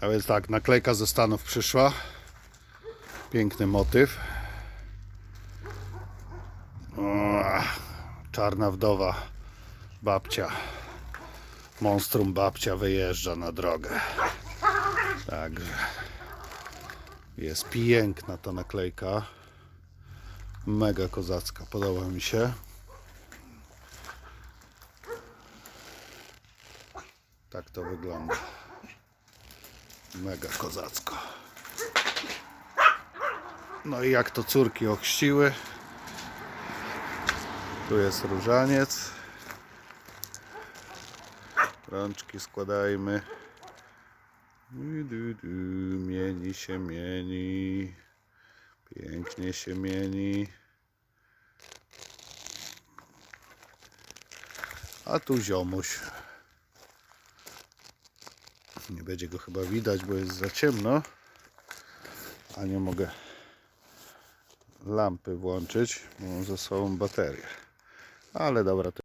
A więc tak, naklejka ze Stanów przyszła. Piękny motyw. O, czarna wdowa, babcia. Monstrum babcia wyjeżdża na drogę. Także jest piękna ta naklejka. Mega kozacka, podoba mi się. Tak to wygląda. Mega kozacko. No i jak to córki ochrzciły. Tu jest różaniec. Rączki składajmy. Mieni się mieni. Pięknie się mieni. A tu ziomuś. Nie będzie go chyba widać, bo jest za ciemno. A nie mogę lampy włączyć, bo mam ze sobą baterię. Ale dobra,